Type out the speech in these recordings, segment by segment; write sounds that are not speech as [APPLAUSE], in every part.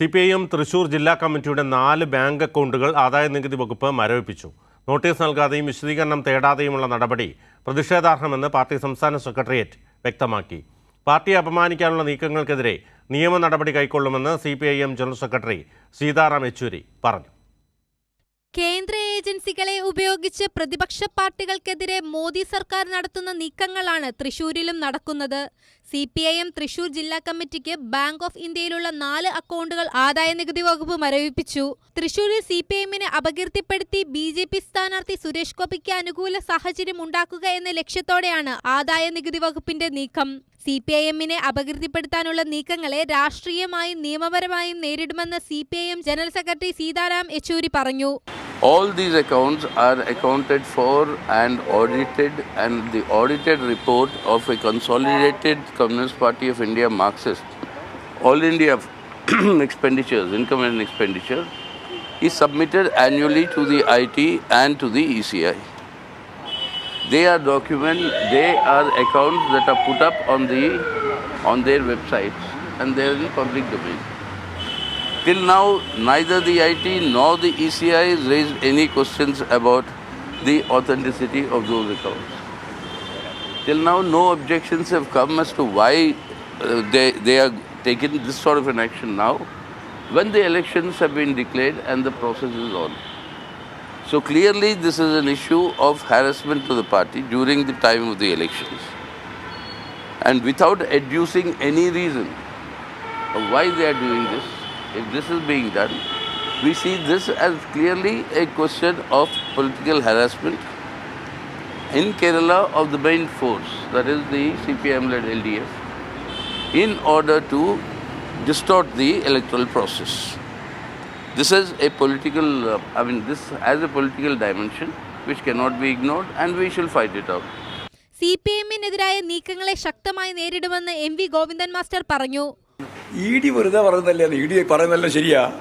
C P I M Thrissur ജില്ലാ കമ്മിറ്റിയുടെ നാല് ബാങ്ക് അക്കൗണ്ടുകൾ ആദായ നികുതി വകുപ്പ് മരവിപ്പിച്ചു. നോട്ടീസ് നൽകാതെയും വിശദീകരണം തേടാതെയുമുള്ള നടപടി പ്രതിഷേധാർഹമെന്ന് പാർട്ടി സംസ്ഥാന സെക്രട്ടേറിയറ്റ് വ്യക്തമാക്കി. പാർട്ടിയെ അപമാനിക്കാനുള്ള നീക്കങ്ങൾക്കെതിരെ നിയമ നടപടി കൈക്കൊള്ളുമെന്ന് C P I M general secretary Sitaram Yechury പറഞ്ഞു. കേന്ദ്ര ഏജൻസികളെ ഉപയോഗിച്ച് പ്രതിപക്ഷ പാർട്ടികൾക്കെതിരെ മോദി സർക്കാർ നടത്തുന്ന നീക്കങ്ങളാണ് തൃശൂരിലും നടക്കുന്നത്. C P I M Thrissur ജില്ലാ കമ്മിറ്റിക്ക് ബാങ്ക് ഓഫ് ഇന്ത്യയിലുള്ള നാല് അക്കൗണ്ടുകൾ ആദായ നികുതി വകുപ്പ് മരവിപ്പിച്ചു. തൃശൂരിൽ സി പി എമ്മിനെ അപകീർത്തിപ്പെടുത്തി ബി ജെ പി സ്ഥാനാർത്ഥി സുരേഷ് ഗോപിക്ക് അനുകൂല സാഹചര്യം ഉണ്ടാക്കുക എന്ന ലക്ഷ്യത്തോടെയാണ് ആദായ നികുതി വകുപ്പിന്റെ നീക്കം. സി പി ഐ എമ്മിനെ അപകീർത്തിപ്പെടുത്താനുള്ള നീക്കങ്ങളെ രാഷ്ട്രീയമായും നിയമപരമായും നേരിടുമെന്ന് C P I M general secretary Sitaram Yechury പറഞ്ഞു. All these accounts are accounted for and audited, and the audited report of a consolidated Communist Party of India Marxist, all India [CLEARS THROAT] expenditures, income and expenditure, is submitted annually to the IT and to the ECI. They are document, they are accounts that are put up on the on their websites and they are in public domain. Till now, neither the IT nor the ECI has raised any questions about the authenticity of those accounts. Till now, no objections have come as to why uh, they, they are taking this sort of an action now when the elections have been declared and the process is on. So clearly, this is an issue of harassment to the party during the time of the elections. And without adducing any reason why they are doing this, if this is being done, we see this as clearly a question of political harassment in Kerala of the main force, that is the CPM led LDF, in order to distort the electoral process. This is a political, uh, I mean, this has a political dimension which cannot be ignored, and we shall fight it out. C P എമ്മിനെതിരായ നീക്കങ്ങളെ ശക്തമായി നേരിടുമെന്ന് M V Govindan master പറഞ്ഞു E D വെറുതെ പറയുന്നല്ലേ E D പറയുന്നതെല്ലാം ശരിയാ.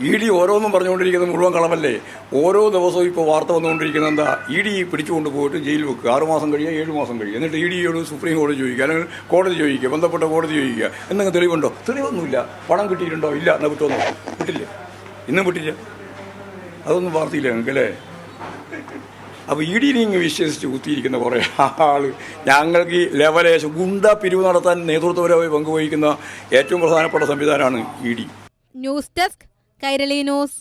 E D ഓരോന്നും പറഞ്ഞുകൊണ്ടിരിക്കുന്നത് മുഴുവൻ കളവല്ലേ ഓരോ ദിവസവും ഇപ്പോൾ വാർത്ത വന്നുകൊണ്ടിരിക്കുന്നത് എന്താ? ഇ ഡി പിടിച്ചുകൊണ്ട് പോയിട്ട് ജയിലിൽ വെക്കുക. ആറ് മാസം കഴിയുക ഏഴ് മാസം കഴിയുക. എന്നിട്ട് ഇ ഡിയോട് സുപ്രീം കോടതി ചോദിക്കുക. അല്ലെങ്കിൽ കോടതി ചോദിക്കുക ബന്ധപ്പെട്ട കോടതി ചോദിക്കുക. എന്തെങ്കിലും തെളിവുണ്ടോ? തെളിവൊന്നുമില്ല. പണം കിട്ടിയിട്ടുണ്ടോ? ഇല്ല. എന്നാൽ വിട്ടൊന്നും കിട്ടില്ല ഇന്നും വിട്ടില്ല. അതൊന്നും വാർത്തയില്ല നിങ്ങൾക്ക് അല്ലേ അപ്പോൾ ഇടിയിലിങ്ങ് വിശ്വസിച്ച് കുത്തിയിരിക്കുന്ന കുറേ ആൾ. ഞങ്ങൾക്ക് ലെവലേശം ഗുണ്ട പിരിവ് നടത്താൻ നേതൃത്വപരമായി പങ്കുവഹിക്കുന്ന ഏറ്റവും പ്രധാനപ്പെട്ട സംവിധാനമാണ് E D news desk Kairali news.